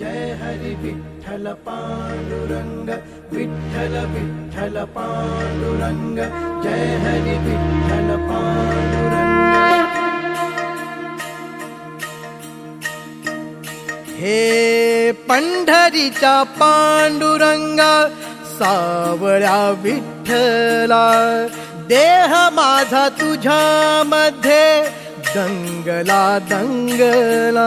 जय हरि विठ्ठल पांडुरंग विठ्ठल विठ्ठल पांडुरंग जय हरि विठ्ठल पांडुरंग। हे पंढरीचा पांडुरंगा सावळ्या विठ्ठला देह माझा तुझ्या मध्ये दंगला दंगला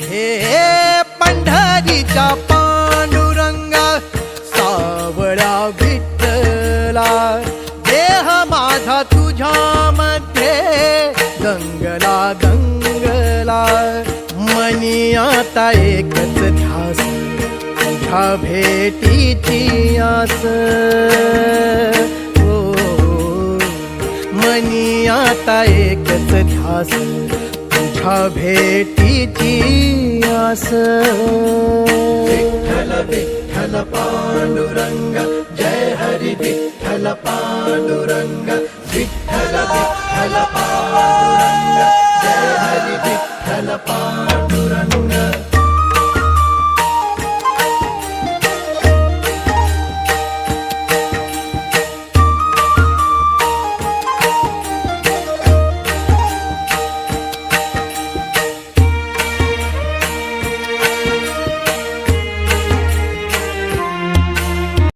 हे पंढरीचा पांडुरंगा सावळा विठ्ठला. देह माझा तुझ्या मध्ये दंगला दंगला. मनी आता एकच ध्यास तुझ्या भेटीची आस। हो मनी आता एकच ध्यास। तुझ्या भेटीची आस। विठ्ठल विठ्ठल पांडुरंग जय हरी विठ्ठल पांडुरंग। विठ्ठल विठ्ठल पांडुरंग